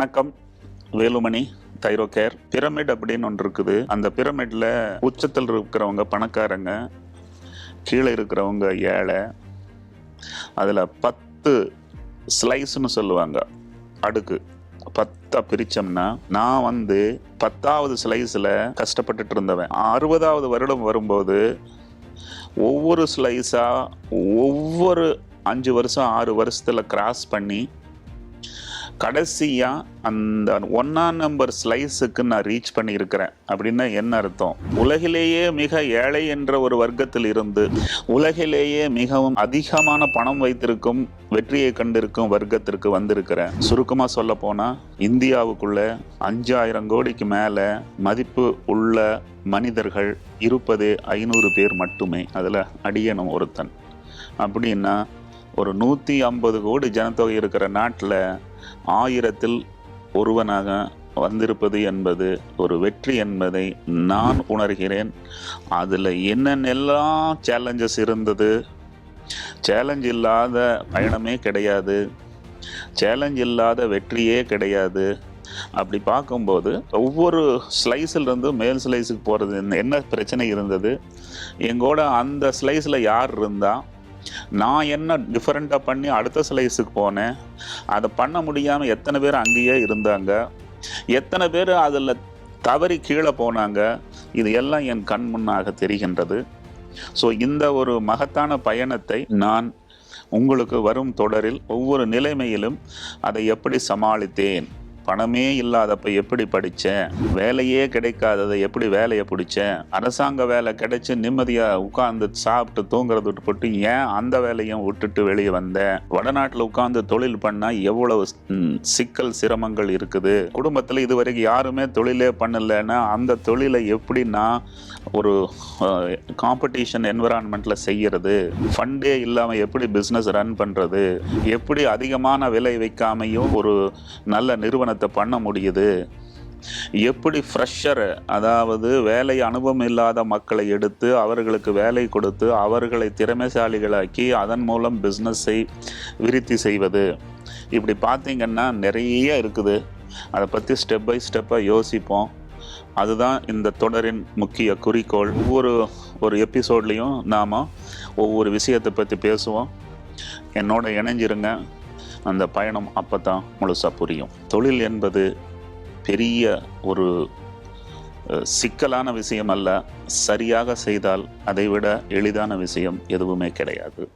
வணக்கம். Velumani தைரோ care. Pyramid அப்படின்னு ஒன்று இருக்குது. அந்த பிரமிட்ல உச்சத்தில் இருக்கிறவங்க பணக்காரங்க கீழே இருக்கிறவங்க ஏழை. அதில் பத்து ஸ்லைஸ்னு சொல்லுவாங்க. அடுக்கு. பத்தா பிரிச்சோம்னா நான் வந்து பத்தாவது ஸ்லைஸில் கஷ்டப்பட்டுட்டு இருந்தவன். அறுபதாவது வருடம் வரும்போது ஒவ்வொரு ஸ்லைஸாக ஒவ்வொரு அஞ்சு வருஷம் ஆறு வருஷத்தில் கிராஸ் பண்ணி கடைசியாக அந்த ஒன்றாம் நம்பர் ஸ்லைஸுக்கு நான் ரீச் பண்ணியிருக்கிறேன். அப்படின்னா என்ன அர்த்தம்? உலகிலேயே மிக ஏழை என்ற ஒரு வர்க்கத்தில் இருந்து உலகிலேயே மிகவும் அதிகமான பணம் வைத்திருக்கும் வெற்றியை கண்டிருக்கும் வர்க்கத்திற்கு வந்திருக்கிறேன். சுருக்கமாக சொல்ல போனால் இந்தியாவுக்குள்ள அஞ்சாயிரம் கோடிக்கு மேலே மதிப்பு உள்ள மனிதர்கள் இருப்பது ஐநூறு பேர் மட்டுமே. அதில் அடியனும் ஒருத்தன். அப்படின்னா ஒரு நூற்றி ஐம்பது கோடி ஜனத்தொகை இருக்கிற நாட்டில் ஆயிரத்தில் ஒருவனாக வந்திருப்பது என்பது ஒரு வெற்றி என்பதை நான் உணர்கிறேன். அதில் என்னென்னெல்லாம் சேலஞ்சஸ் இருந்தது? சேலஞ்ச் இல்லாத பயணமே கிடையாது. சேலஞ்ச் இல்லாத வெற்றியே கிடையாது. அப்படி பார்க்கும்போது ஒவ்வொரு ஸ்லைஸிலிருந்து மேல் ஸ்லைஸுக்கு போகிறது என்ன பிரச்சனை இருந்தது? எங்கூட அந்த ஸ்லைஸில் யார் இருந்தால் நான் என்ன டிஃப்ரெண்ட்டாக பண்ணி அடுத்த ஸ்லைஸுக்கு போனேன்? அதை பண்ண முடியாமல் எத்தனை பேர் அங்கேயே இருந்தாங்க? எத்தனை பேர் அதில் தவறி கீழே போனாங்க? இது எல்லாம் என் கண் முன்னாக தெரிகின்றது. ஸோ இந்த ஒரு மகத்தான பயணத்தை நான் உங்களுக்கு வரும் தொடரில் ஒவ்வொரு நிலைமையிலும் அதை எப்படி சமாளித்தேன்? பணமே இல்லாதப்ப எப்படி படித்தேன் வேலையே கிடைக்காததை எப்படி வேலையை பிடிச்சேன்? அரசாங்க வேலை கிடைச்சி நிம்மதியாக உட்காந்து சாப்பிட்டு தூங்குறது விட்டு போட்டு ஏன் அந்த வேலையும் விட்டுட்டு வெளியே வந்தேன்? வடநாட்டில் உட்காந்து தொழில் பண்ணால் எவ்வளவு சிக்கல் சிரமங்கள் இருக்குது? குடும்பத்தில் இதுவரைக்கும் யாருமே தொழிலே பண்ணலைன்னா அந்த தொழிலை எப்படி நான் ஒரு காம்படிஷன் என்விரான்மெண்ட்டில் செய்கிறது ஃபண்டே இல்லாமல் எப்படி பிஸ்னஸ் ரன் பண்ணுறது எப்படி அதிகமான விலை வைக்காமையும் ஒரு நல்ல நிறுவனத்தை பண்ண முடியுது? எப்படி ஃப்ரெஷர் அதாவது வேலை அனுபவம் இல்லாத மக்களை எடுத்து அவர்களுக்கு வேலை கொடுத்து அவர்களை திறமைசாலிகளாக்கி அதன் மூலம் பிஸ்னஸை விருத்தி செய்வது? இப்படி பார்த்தீங்கன்னா நிறைய இருக்குது. அதை பற்றி ஸ்டெப் பை ஸ்டெப்பாக யோசிப்போம். அதுதான் இந்த தொடரின் முக்கிய குறிக்கோள். ஒவ்வொரு ஒரு எபிசோட்லேயும் நாம் ஒவ்வொரு விஷயத்தை பற்றி பேசுவோம். என்னோட இணைஞ்சிருங்க. அந்த பயணம் அப்போ தான் முழுசாக புரியும். தொழில் என்பது பெரிய ஒரு சிக்கலான விஷயம் அல்ல. சரியாக செய்தால் அதைவிட எளிதான விஷயம் எதுவுமே கிடையாது.